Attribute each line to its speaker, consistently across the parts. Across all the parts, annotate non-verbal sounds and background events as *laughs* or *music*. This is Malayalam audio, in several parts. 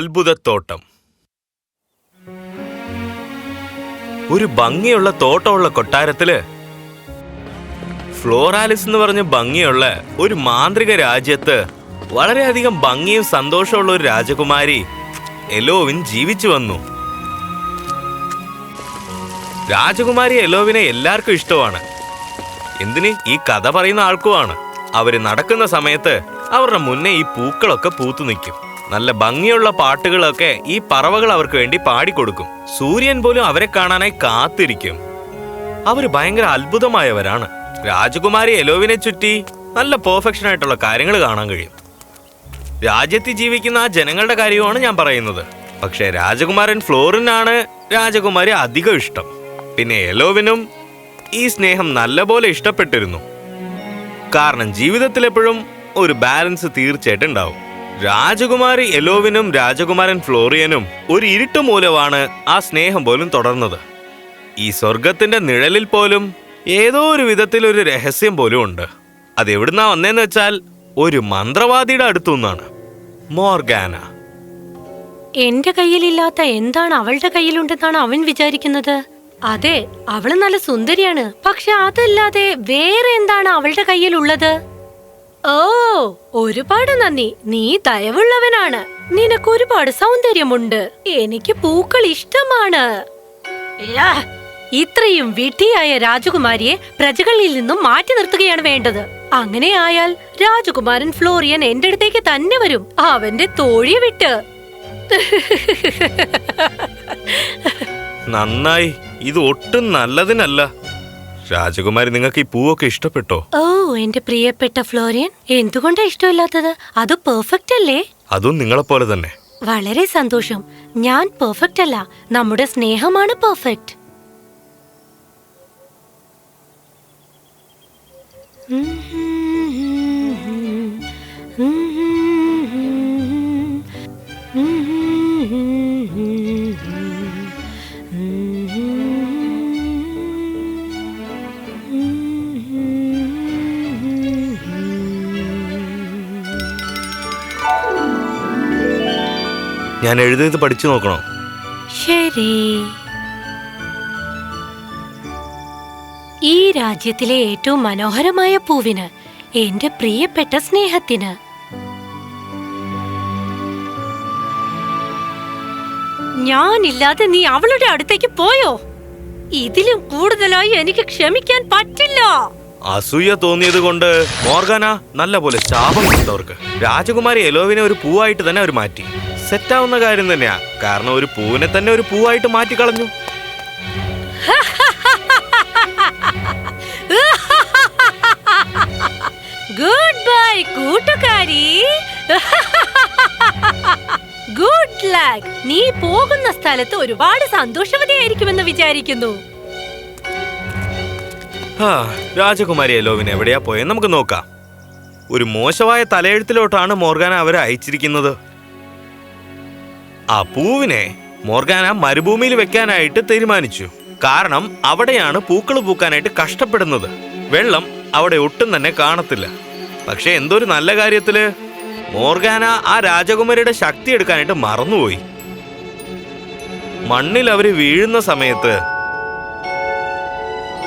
Speaker 1: അത്ഭുതത്തോട്ടം. ഒരു ഭംഗിയുള്ള തോട്ടമുള്ള കൊട്ടാരത്തിൽ ഫ്ലോറാലിസ് എന്ന് പറഞ്ഞ ഭംഗിയുള്ള ഒരു മാന്ത്രിക രാജ്യത്ത് വളരെയധികം ഭംഗിയും സന്തോഷമുള്ള ഒരു രാജകുമാരി എലോവിൻ ജീവിച്ചു വന്നു. രാജകുമാരി എലോവിനെ എല്ലാവർക്കും ഇഷ്ടമാണ്. എന്തിന്? ഈ കഥ പറയുന്ന ആൾക്കുമാണ്. അവർ നടക്കുന്ന സമയത്ത് അവരുടെ മുന്നേ ഈ പൂക്കളൊക്കെ പൂത്തു നിൽക്കും. നല്ല ഭംഗിയുള്ള പാട്ടുകളൊക്കെ ഈ പറവകൾ അവർക്ക് വേണ്ടി പാടിക്കൊടുക്കും. സൂര്യൻ പോലും അവരെ കാണാനായി കാത്തിരിക്കും. അവർ ഭയങ്കര അത്ഭുതമായവരാണ്. രാജകുമാരി എലോവിനെ ചുറ്റി നല്ല പെർഫെക്ഷൻ ആയിട്ടുള്ള കാര്യങ്ങൾ കാണാൻ കഴിയും. രാജ്യത്ത് ജീവിക്കുന്ന ആ ജനങ്ങളുടെ കാര്യമാണ് ഞാൻ പറയുന്നത്. പക്ഷേ രാജകുമാരൻ ഫ്ലോറിനാണ് രാജകുമാരി അധികം ഇഷ്ടം. പിന്നെ എലോവിനും ഈ സ്നേഹം നല്ലപോലെ ഇഷ്ടപ്പെട്ടിരുന്നു. കാരണം ജീവിതത്തിൽ എപ്പോഴും ഒരു ബാലൻസ് തീർച്ചയായിട്ടും ഉണ്ടാവും. രാജകുമാരി എലോവിനും രാജകുമാരൻ ഫ്ലോറിയനും ഒരു ഇരുട്ട് മൂലമാണ് ആ സ്നേഹം പോലും തുടർന്നത്. ഈ സ്വർഗത്തിന്റെ നിഴലിൽ പോലും ഏതോ ഒരു വിധത്തിൽ ഒരു രഹസ്യം പോലും ഉണ്ട്. അതെവിടുന്നാ വന്നേന്ന് വെച്ചാൽ ഒരു മന്ത്രവാദിയുടെ അടുത്തു നിന്നാണ് മോർഗാന.
Speaker 2: എന്റെ കയ്യിലില്ലാത്ത എന്താണ് അവളുടെ കയ്യിലുണ്ടെന്നാണ് അവൻ വിചാരിക്കുന്നത്? അതെ അവൾ നല്ല സുന്ദരിയാണ്. പക്ഷെ അതല്ലാതെ വേറെ എന്താണ് അവളുടെ കയ്യിലുള്ളത്? ഓ ഒരുപാട് നന്ദി. നീ ദയവുള്ളവനാണ്. നിനക്ക് ഒരുപാട് സൗന്ദര്യമുണ്ട്. എനിക്ക് പൂക്കൾ ഇഷ്ടമാണ്. ഇത്രയും വിഡ്ഢിയായ രാജകുമാരിയെ പ്രജകളിൽ നിന്നും മാറ്റി നിർത്തുകയാണ് വേണ്ടത്. അങ്ങനെയായാൽ രാജകുമാരൻ ഫ്ലോറിയൻ എന്റെ അടുത്തേക്ക് തന്നെ വരും. അവന്റെ തോഴി വിട്ട്.
Speaker 1: നന്നായി. ഇത് ഒട്ടും നല്ലതിനല്ല. രാജകുമാരി നിങ്ങൾക്ക് ഈ പൂവൊക്കെ ഇഷ്ടപ്പെട്ടോ?
Speaker 2: ഓ എന്റെ പ്രിയപ്പെട്ട ഫ്ലോറിയൻ എന്തുകൊണ്ടാ ഇഷ്ടമില്ലാത്തത്? അത് പെർഫെക്റ്റ് അല്ലേ?
Speaker 1: അതും നിങ്ങളെ പോലെ തന്നെ.
Speaker 2: വളരെ സന്തോഷം. ഞാൻ പെർഫെക്റ്റ് അല്ല. നമ്മുടെ സ്നേഹമാണ് പെർഫെക്റ്റ്
Speaker 1: ഞാൻ എഴുതിയത് പഠിച്ചു നോക്കണോ?
Speaker 2: ശരി. ഈ രാജ്യത്തിലെ ഏറ്റവും മനോഹരമായ പൂവിന് എന്റെ പ്രിയപ്പെട്ട സ്നേഹത്തിന്. ഞാനില്ലാതെ നീ അവളുടെ അടുത്തേക്ക് പോയോ? ഇതിലും കൂടുതലായി എനിക്ക് ക്ഷമിക്കാൻ പറ്റില്ല.
Speaker 1: അസൂയ തോന്നിയത് കൊണ്ട് മോർഗാന നല്ല പോലെ ശാപം കൊടുത്തവർക്ക് രാജകുമാരി എലോവിനെ ഒരു പൂവായിട്ട് തന്നെ അവർ മാറ്റി. സെറ്റാവുന്ന കാര്യം തന്നെയാ. കാരണം ഒരു പൂവിനെ തന്നെ ഒരു പൂവായിട്ട് മാറ്റി കളഞ്ഞു
Speaker 2: ഗുഡ് ബൈ കൂട്ടുകാരി. ഗുഡ് ലക്ക് നീ പോകുന്ന സ്ഥലത്ത് ഒരുപാട് സന്തോഷവതിയായിരിക്കുമെന്ന് വിചാരിക്കുന്നു.
Speaker 1: രാജകുമാരി എലോവിന് എവിടെയാ പോയെന്ന് നമുക്ക് നോക്കാം. ഒരു മോശമായ തലയെഴുത്തിലോട്ടാണ് മോർഗാന അവരെ അയച്ചിരിക്കുന്നത്. ആ പൂവിനെ മോർഗാന മരുഭൂമിയിൽ വെക്കാനായിട്ട് തീരുമാനിച്ചു. കാരണം അവിടെയാണ് പൂക്കൾ പൂക്കാനായിട്ട് കഷ്ടപ്പെടുന്നത്. വെള്ളം അവിടെ ഒട്ടും തന്നെ കാണത്തില്ല. പക്ഷെ എന്തൊരു നല്ല കാര്യത്തിൽ. മോർഗാന ആ രാജകുമാരിയുടെ ശക്തി എടുക്കാനായിട്ട് മറന്നുപോയി. മണ്ണിൽ അവർ വീഴുന്ന സമയത്ത്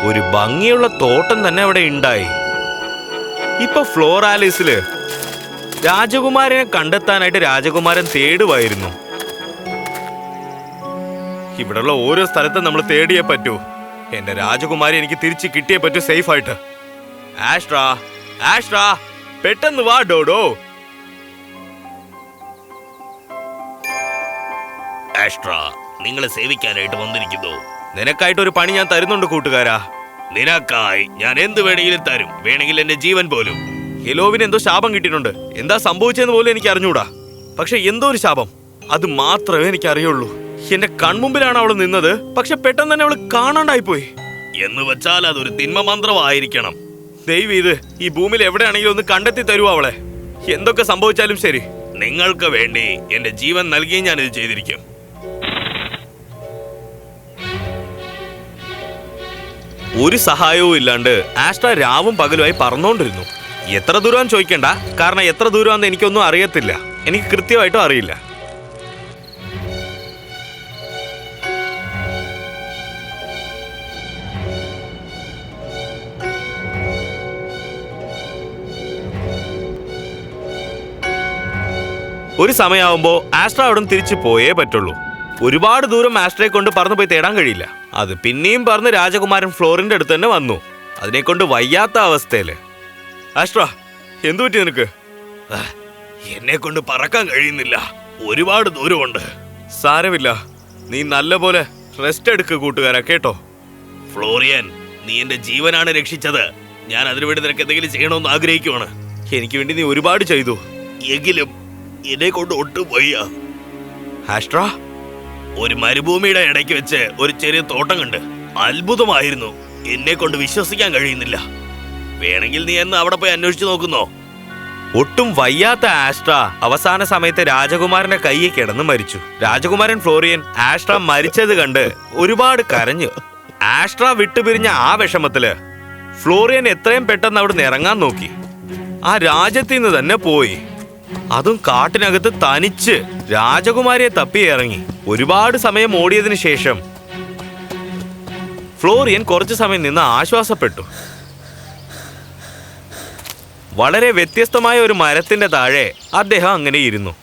Speaker 1: ഒരു ഭംഗിയുള്ള തോട്ടം തന്നെ അവിടെ ഉണ്ടായി. ഇപ്പൊ ഫ്ലോറാലിസിൽ രാജകുമാരനെ കണ്ടെത്താനായിട്ട് രാജകുമാരൻ തേടുമായിരുന്നു ഇവിടെയുള്ള ഓരോ സ്ഥലത്തും നമ്മൾ തേടിയേ പറ്റൂ. എന്റെ രാജകുമാരി എനിക്ക് തിരിച്ചു കിട്ടിയേ പറ്റൂ സേഫ് ആയിട്ട്. ആഷ്ട്രാ ആഷ്ട്രാ പെട്ടെന്ന് വാ ഡോഡോ. ആഷ്ട്രാ നിങ്ങളെ സേവിക്കാനായിട്ട് വന്നിരിക്കുന്നു. നിനക്കായിട്ട് ഒരു പണി ഞാൻ തരുന്നുണ്ട് കൂട്ടുകാരാ. നിനക്കായി ഞാൻ എന്ത് വേണമെങ്കിലും തരും. വേണമെങ്കിൽ എന്റെ ജീവൻ പോലും. ഹെലോവിന് എന്തോ ശാപം കിട്ടിയിട്ടുണ്ട്. എന്താ സംഭവിച്ചെന്ന് പോലും എനിക്ക് അറിഞ്ഞൂടാ. പക്ഷെ എന്തോ ഒരു ശാപം. അത് മാത്രമേ എനിക്ക് അറിയുള്ളൂ എന്റെ കൺമുമ്പിലാണ് അവൾ നിന്നത്. പക്ഷെ പെട്ടെന്ന് തന്നെ അവൾ കാണാണ്ടായി പോയി എന്ന് വെച്ചാൽ അതൊരു തിന്മ മന്ത്രമായിരിക്കണം. ദൈവം ഇത് ഈ ഭൂമിയിൽ എവിടെയാണെങ്കിലും ഒന്ന് കണ്ടെത്തി തരൂ അവളെ. എന്തൊക്കെ സംഭവിച്ചാലും ശരി. നിങ്ങൾക്ക് വേണ്ടി എന്റെ ജീവൻ നൽകിയും ഞാൻ ഇത് ചെയ്തിരിക്കും. ഒരു സഹായവും ഇല്ലാണ്ട് ആസ്ട്ര രാവും പകലുമായി പറന്നുകൊണ്ടിരുന്നു എത്ര ദൂരം ചോദിക്കണ്ട. കാരണം എത്ര ദൂരമാണെന്ന് എനിക്കൊന്നും അറിയത്തില്ല. എനിക്ക് കൃത്യമായിട്ടും അറിയില്ല. ഒരു സമയമാകുമ്പോൾ ആസ്ട്ര അവിടെ തിരിച്ചു പോയേ പറ്റുള്ളൂ. ഒരുപാട് ദൂരം ആസ്ട്രയെ കൊണ്ട് പറന്നു പോയി തേടാൻ കഴിയില്ല. അത് പിന്നെയും പറഞ്ഞ് രാജകുമാരൻ ഫ്ലോറിന്റെ അടുത്ത് തന്നെ വന്നു. അതിനെ കൊണ്ട് വയ്യാത്ത അവസ്ഥയിൽ. ആസ്ട്ര എന്തു പറ്റി നിനക്ക്? എന്നെ കൊണ്ട് പറക്കാൻ കഴിയുന്നില്ല. ഒരുപാട് ദൂരമുണ്ട്. സാരമില്ല. നീ നല്ലപോലെ റെസ്റ്റ് എടുക്ക് കൂട്ടുകാരാ കേട്ടോ? ഫ്ലോറിയൻ നീ എന്റെ ജീവനാണ് രക്ഷിച്ചത്. ഞാൻ അതിനുവേണ്ടി നിനക്ക് എന്തെങ്കിലും ചെയ്യണമെന്ന് ആഗ്രഹിക്കുവാണ്. എനിക്ക് വേണ്ടി നീ ഒരുപാട് ചെയ്തു. എങ്കിലും എന്നെ കൊണ്ട് ഒട്ടും വയ്യ. ആസ്ട്ര ഒരു മരുഭൂമിയുടെ ഇടയ്ക്ക് വെച്ച് ഒരു ചെറിയ തോട്ടം കണ്ട്. അത്ഭുതമായിരുന്നു. എന്നെ കൊണ്ട് വിശ്വസിക്കാൻ കഴിയുന്നില്ല. വേണമെങ്കിൽ നീ എന്ന് അവിടെ പോയി അന്വേഷിച്ചു നോക്കുന്നോ? ഒട്ടും വയ്യാത്ത ആസ്ട്ര അവസാന സമയത്ത് രാജകുമാരന്റെ കയ്യിൽ കിടന്ന് മരിച്ചു. രാജകുമാരൻ ഫ്ലോറിയൻ ആസ്ട്ര മരിച്ചത് കണ്ട് ഒരുപാട് കരഞ്ഞു. ആസ്ട്ര വിട്ടുപിരിഞ്ഞ ആ വിഷമത്തിൽ ഫ്ലോറിയൻ എത്രയും പെട്ടെന്ന് അവിടുന്ന് ഇറങ്ങാൻ നോക്കി. ആ രാജ്യത്തിൽ നിന്ന് തന്നെ പോയി. അതും കാട്ടിനകത്ത് തനിച്ച് രാജകുമാരിയെ തപ്പി ഇറങ്ങി ഒരുപാട് സമയം ഓടിയതിനു ശേഷം ഫ്ലോറിയൻ കുറച്ചു സമയം നിന്ന് ആശ്വാസപ്പെട്ടു. വളരെ വ്യത്യസ്തമായ ഒരു മരത്തിന്റെ താഴെ അദ്ദേഹം അങ്ങനെ ഇരുന്നു.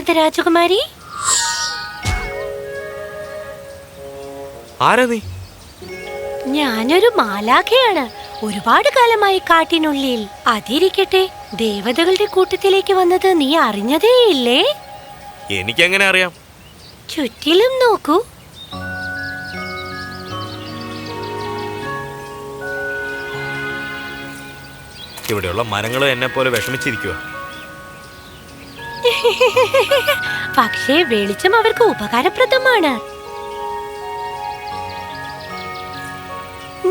Speaker 2: കരയുന്നത് രാജകുമാരി?
Speaker 1: ആരാ നീ?
Speaker 2: ഞാനൊരു മാലാഖയാണ്. ഒരുപാട് കാലമായി കാട്ടിനുള്ളിൽ. അതിരിക്കട്ടെ ദേവതകളുടെ കൂട്ടത്തിലേക്ക് വന്നത് നീ അറിഞ്ഞതേയില്ലേ
Speaker 1: എനിക്കെങ്ങനെ അറിയാം?
Speaker 2: ചുറ്റിലും നോക്കൂ.
Speaker 1: ഇവിടെയുള്ള മരങ്ങൾ എന്നെ പോലെ വിഷമിച്ചിരിക്കുക *laughs*
Speaker 2: പക്ഷേ വെളിച്ചം അവർക്ക് ഉപകാരപ്രദമാണ്.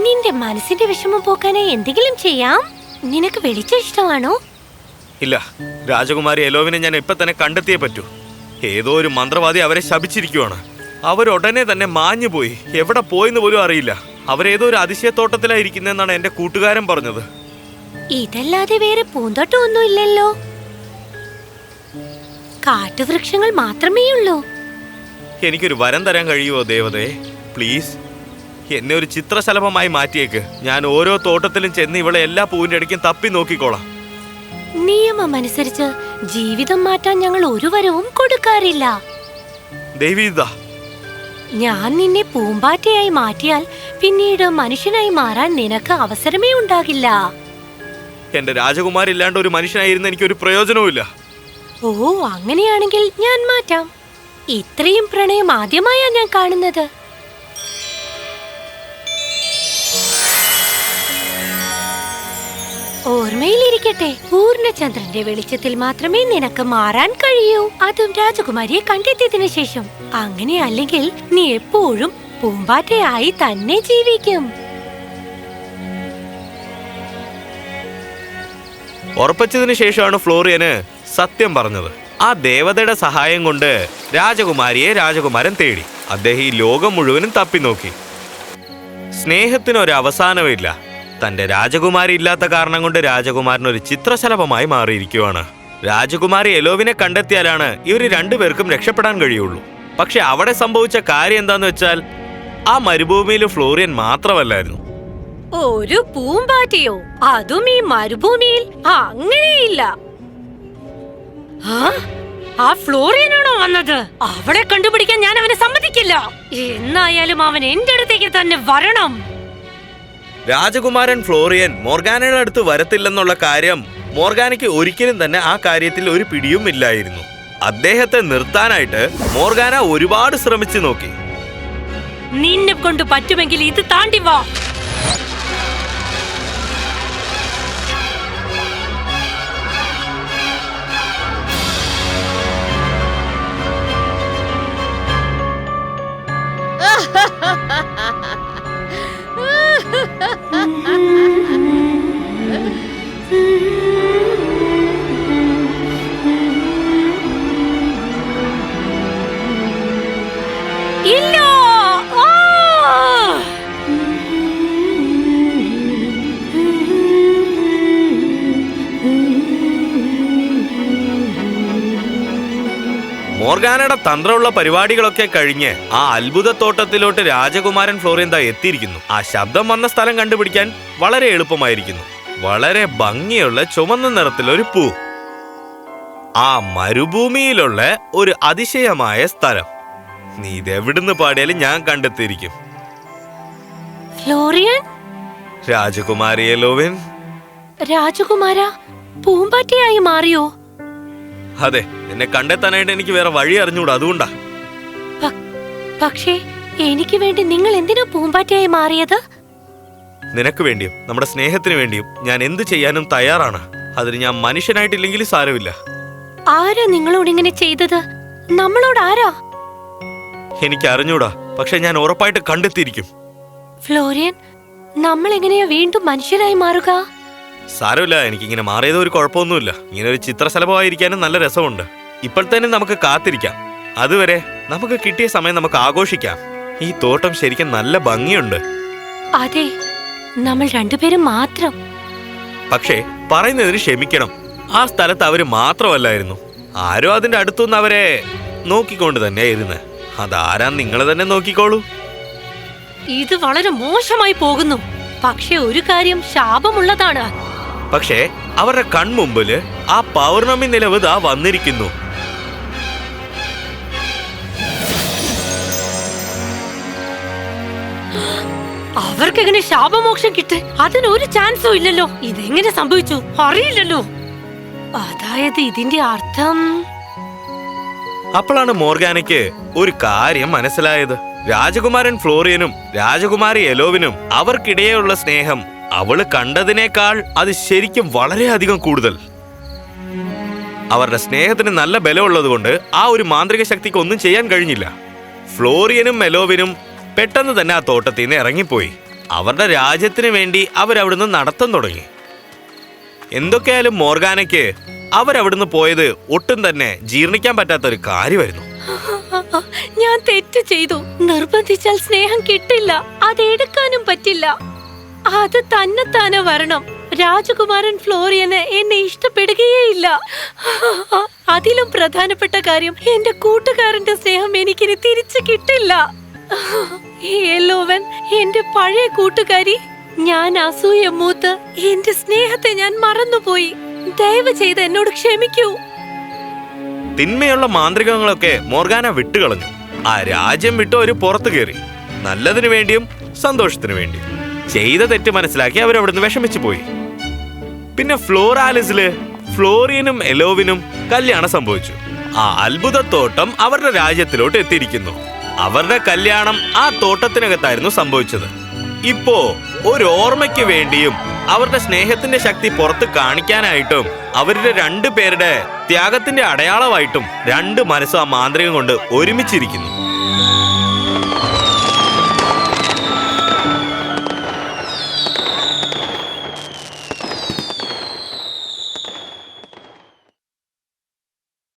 Speaker 2: നിന്റെ മനസ്സിന്റെ വിഷമം പോക്കാനായി എന്തെങ്കിലും ചെയ്യാം? നിനക്ക് വെളിച്ചം ഇഷ്ടമാണോ?
Speaker 1: ഇല്ല രാജകുമാരി എലോവിനെ ഞാൻ ഇപ്പൊ തന്നെ കണ്ടെത്തിയേ പറ്റൂ. ഏതോ ഒരു മന്ത്രവാദി അവരെ ശപിച്ചിരിക്കുവാണ്. അവരുടനെ തന്നെ മാഞ്ഞു പോയി എവിടെ പോയെന്ന് പോലും അറിയില്ല. അവരേതോ ഒരു അതിശയത്തോട്ടത്തിലായിരിക്കുന്നെന്നാണ് എന്റെ കൂട്ടുകാരൻ പറഞ്ഞത്.
Speaker 2: ഇതല്ലാതെ വേറെ പൂന്തോട്ടം ഒന്നും ഇല്ലല്ലോ കാട്ടുവൃക്ഷങ്ങൾ മാത്രമേ ഉള്ളൂ
Speaker 1: എനിക്കൊരു വരം തരാൻ കഴിയുമോ ദേവതയെ പ്ലീസ്. എന്നെ ഒരു ചിത്രശലഭമായി മാറ്റിയേക്ക്. ഞാൻ ഓരോ തോട്ടത്തിലും ചെന്ന് ഇവളെ എല്ലാ പൂവിന്റെ ഇടയ്ക്കും തപ്പി നോക്കിക്കോളാം.
Speaker 2: നിയമം അനുസരിച്ച് ജീവിതം മാറ്റാൻ ഞങ്ങൾ ഒരു വരവും കൊടുക്കാറില്ല.
Speaker 1: ദേവീത
Speaker 2: ഞാൻ നിന്നെ പൂമ്പാറ്റയായി മാറ്റിയാൽ പിന്നീട് മനുഷ്യനായി മാറാൻ നിനക്ക് അവസരമേ ഉണ്ടാകില്ല.
Speaker 1: എന്റെ രാജകുമാരില്ലാണ്ട് ഒരു മനുഷ്യനായിരുന്ന എനിക്കൊരു പ്രയോജനവുമില്ല.
Speaker 2: ഓ അങ്ങനെയാണെങ്കിൽ ഞാൻ മാറ്റാം. ഇത്രയും പ്രണയം ആദ്യമായാ ഞാൻ കാണുന്നത്. ഓർമ്മയിലിരിക്കട്ടെ പൂർണചന്ദ്രന്റെ വെളിച്ചത്തിൽ മാത്രമേ നിനക്ക് മാറാൻ കഴിയൂ. അതും രാജകുമാരിയെ കണ്ടെത്തിയതിനു ശേഷം. അങ്ങനെ അല്ലെങ്കിൽ നീ എപ്പോഴും പൂമ്പാറ്റയായി തന്നെ ജീവിക്കും.
Speaker 1: ഉറപ്പിച്ചതിന് ശേഷമാണ് ഫ്ലോറിയന് സത്യം പറഞ്ഞത്. ആ ദേവതയുടെ സഹായം കൊണ്ട് രാജകുമാരിയെ രാജകുമാരൻ തേടി. അദ്ദേഹം ഈ ലോകം മുഴുവനും തപ്പി നോക്കി. സ്നേഹത്തിന് ഒരു അവസാനമില്ല തന്റെ രാജകുമാരി ഇല്ലാത്ത കാരണം കൊണ്ട് രാജകുമാരൻ ഒരു ചിത്രശലഭമായി മാറിയിരിക്കുവാണ്. രാജകുമാരി എലോവിനെ കണ്ടെത്തിയാലാണ് ഇവർ രണ്ടുപേർക്കും രക്ഷപ്പെടാൻ കഴിയുള്ളൂ. പക്ഷെ അവിടെ സംഭവിച്ച കാര്യം എന്താന്ന് വെച്ചാൽ ആ മരുഭൂമിയിൽ ഫ്ലോറിയൻ മാത്രമല്ലായിരുന്നു.
Speaker 2: ഒരു പൂമ്പാറ്റയോ? അതും ഈ മരുഭൂമിയിൽ? അങ്ങനെയില്ല. ആ? ഫ്ലോറിയനാണോ വന്നത്? അവളെ കണ്ടുപിടിക്കാൻ ഞാൻ അവനെ സമ്മതിക്കില്ല. എന്നായാലും അവൻ എന്റെ അടുത്തേക്ക് തന്നെ വരണം.
Speaker 1: രാജകുമാരൻ ഫ്ലോറിയൻ മോർഗാനയുടെ അടുത്ത് വരത്തില്ലെന്നുള്ള കാര്യം മോർഗാനയ്ക്ക് ഒരിക്കലും തന്നെ ആ കാര്യത്തിൽ ഒരു പിടിയും ഇല്ലായിരുന്നു. അദ്ദേഹത്തെ നിർത്താനായിട്ട് മോർഗാന ഒരുപാട് ശ്രമിച്ചു നോക്കി.
Speaker 2: നിന്നെ കൊണ്ട് പറ്റുമെങ്കിൽ ഇത് താണ്ടി വാ. Ha ha ha ha ha!
Speaker 1: മോർഗാനയുടെ തന്ത്രമുള്ള പരിപാടികളൊക്കെ കഴിഞ്ഞ് ആ അത്ഭുതത്തോട്ടത്തിലോട്ട് രാജകുമാരൻ ഫ്ലോറിയന്ത എത്തിയിരിക്കുന്നു. ആ ശബ്ദം വന്ന സ്ഥലം കണ്ടുപിടിക്കാൻ വളരെ എളുപ്പമായിരിക്കുന്നു. വളരെ ഭംഗിയുള്ള ചുമന്ന നിറത്തിലൊരു പൂ. ആ മരുഭൂമിയിലുള്ള ഒരു അതിശയമായ സ്ഥലം. നീ ഇതെവിടുന്ന് പാടിയാലും ഞാൻ കണ്ടെത്തിയിരിക്കും.
Speaker 2: ഫ്ലോറിയൻ?
Speaker 1: രാജകുമാരിയെ ലോവിൻ.
Speaker 2: രാജകുമാര പൂമ്പാറ്റയായി മാറിയോ?
Speaker 1: അതെ എന്നെ കണ്ടെത്താനായിട്ട് എനിക്ക് വേറെ വഴി അറിഞ്ഞൂടാ അതുകൊണ്ടാ.
Speaker 2: പക്ഷേ എനിക്ക് വേണ്ടി നിങ്ങൾ എന്തിനാ പൂമ്പാറ്റയായി മാറിയത്?
Speaker 1: നിനക്ക് വേണ്ടിയും നമ്മുടെ സ്നേഹത്തിന് വേണ്ടിയും ഞാൻ എന്ത് ചെയ്യാനും തയ്യാറാണ്. അതിന് ഞാൻ മനുഷ്യനായിട്ടില്ലെങ്കിൽ സാരമില്ല.
Speaker 2: ആരാ നിങ്ങളോട് ഇങ്ങനെ ചെയ്തത്? നമ്മളോട് ആരാ?
Speaker 1: എനിക്ക് അറിഞ്ഞൂടാ പക്ഷെ ഞാൻ ഉറപ്പായിട്ട് കണ്ടെത്തിയിരിക്കും.
Speaker 2: ഫ്ലോറിയൻ നമ്മൾ എങ്ങനെയാ വീണ്ടും മനുഷ്യരായി മാറുക?
Speaker 1: സാരമില്ല എനിക്കിങ്ങനെ മാറിയത് ഒരു കുഴപ്പമൊന്നുമില്ല. ഇങ്ങനെ ഒരു ചിത്രശലഭമായിരിക്കാനും നല്ല രസമുണ്ട്. ഇപ്പോൾ തന്നെ നമുക്ക് കാത്തിരിക്കാം. അതുവരെ നമുക്ക് കിട്ടിയ സമയം നമുക്ക് ആഘോഷിക്കാം. ഈ തോട്ടം ശരിക്കും നല്ല ഭംഗിയുണ്ട്.
Speaker 2: അതെ നമ്മൾ രണ്ടുപേരും മാത്രം.
Speaker 1: പക്ഷേ പറയുന്നതിന് ക്ഷമിക്കണം. ആ സ്ഥലത്ത് അവർ മാത്രമല്ലായിരുന്നു. ആരോ അതിന്റെ അടുത്തുനിന്ന് അവരെ നോക്കിക്കൊണ്ട് തന്നെ ഇരുന്ന് അതാരാ നിങ്ങൾ തന്നെ നോക്കിക്കോളൂ.
Speaker 2: ഇത് വളരെ മോശമായി പോകുന്നു. പക്ഷെ ഒരു കാര്യം ശാപമുള്ളതാണ്.
Speaker 1: പക്ഷേ അവരുടെ കൺമുമ്പിൽ ആ പൗർണമി നിലവ് ദാ വന്നിരിക്കുന്നു.
Speaker 2: അവർക്ക് എങ്ങനെ ശാപമോക്ഷം കിട്ടി? അതിനൊരു ചാൻസും ഇല്ലല്ലോ. ഇതെങ്ങനെ സംഭവിച്ചു? അറിയില്ലല്ലോ. അതായത് ഇതിന്റെ അർത്ഥം?
Speaker 1: അപ്പോഴാണ് മോർഗാനയ്ക്ക് ഒരു കാര്യം മനസ്സിലായത്. രാജകുമാരൻ ഫ്ലോറിയനും രാജകുമാരി എലോവിനും അവർക്കിടയിലുള്ള സ്നേഹം അവൾ കണ്ടതിനേക്കാൾ അത് ശരിക്കും വളരെയധികം കൂടുതൽ. അവരുടെ സ്നേഹത്തിന് നല്ല ബലമുള്ളതുകൊണ്ട് ആ ഒരു മാന്ത്രിക ശക്തിക്ക് ഒന്നും ചെയ്യാൻ കഴിഞ്ഞില്ല. ഫ്ലോറിയനും മെലോവിനും പെട്ടെന്ന് തന്നെ ആ തോട്ടത്തിൽ നിന്ന് ഇറങ്ങിപ്പോയി. അവരുടെ രാജ്യത്തിന് വേണ്ടി അവരവിടുന്ന് നടത്തം തുടങ്ങി. എന്തൊക്കെയായാലും മോർഗാനയ്ക്ക് അവരവിടുന്ന് പോയത് ഒട്ടും തന്നെ ജീർണിക്കാൻ പറ്റാത്ത ഒരു കാര്യമായിരുന്നു.
Speaker 2: ഞാൻ തെറ്റ് ചെയ്തു. നിർബന്ധിച്ചാൽ സ്നേഹം കിട്ടില്ല. അത് എടുക്കാനും പറ്റില്ല. അത് തന്നെത്താനെ വരണം. രാജകുമാരൻ ഫ്ലോറിയന് എന്നെ ഇഷ്ടപ്പെടുകയേയില്ല. അതിലും പ്രധാനപ്പെട്ട കാര്യം എന്റെ കൂട്ടുകാരന്റെ സ്നേഹം എനിക്കിനി തിരിച്ചു കിട്ടില്ല. എന്റെ പഴയ കൂട്ടുകാരി ഞാൻ അസൂയ മൂത്ത് എന്റെ സ്നേഹത്തെ ഞാൻ മറന്നുപോയി. ദയവ് ചെയ്ത് എന്നോട് ക്ഷമിക്കൂ.
Speaker 1: തിന്മയുള്ള മാന്ത്രികങ്ങളൊക്കെ മോർഗാന വിട്ടുകളഞ്ഞു. ആ രാജ്യം വിട്ട് ഒരു പുറത്തു കയറി. നല്ലതിനു വേണ്ടിയും സന്തോഷത്തിനു വേണ്ടിയും. ചെയ്ത തെറ്റ് മനസ്സിലാക്കി അവരവിടുന്ന് വിഷമിച്ചു പോയി. പിന്നെ ഫ്ലോറാലിസിൽ ഫ്ലോറിയനും എലോവിനും കല്യാണം സംഭവിച്ചു. ആ അത്ഭുതത്തോട്ടം അവരുടെ രാജ്യത്തിലോട്ട് എത്തിയിരിക്കുന്നു. അവരുടെ കല്യാണം ആ തോട്ടത്തിനകത്തായിരുന്നു സംഭവിച്ചത്. ഇപ്പോ ഒരു ഓർമ്മയ്ക്ക് വേണ്ടിയും അവരുടെ സ്നേഹത്തിന്റെ ശക്തി പുറത്ത് കാണിക്കാനായിട്ടും അവരുടെ രണ്ടു പേരുടെ ത്യാഗത്തിന്റെ അടയാളമായിട്ടും രണ്ട് മനസ്സും ആ മാന്ത്രികം കൊണ്ട് ഒരുമിച്ചിരിക്കുന്നു.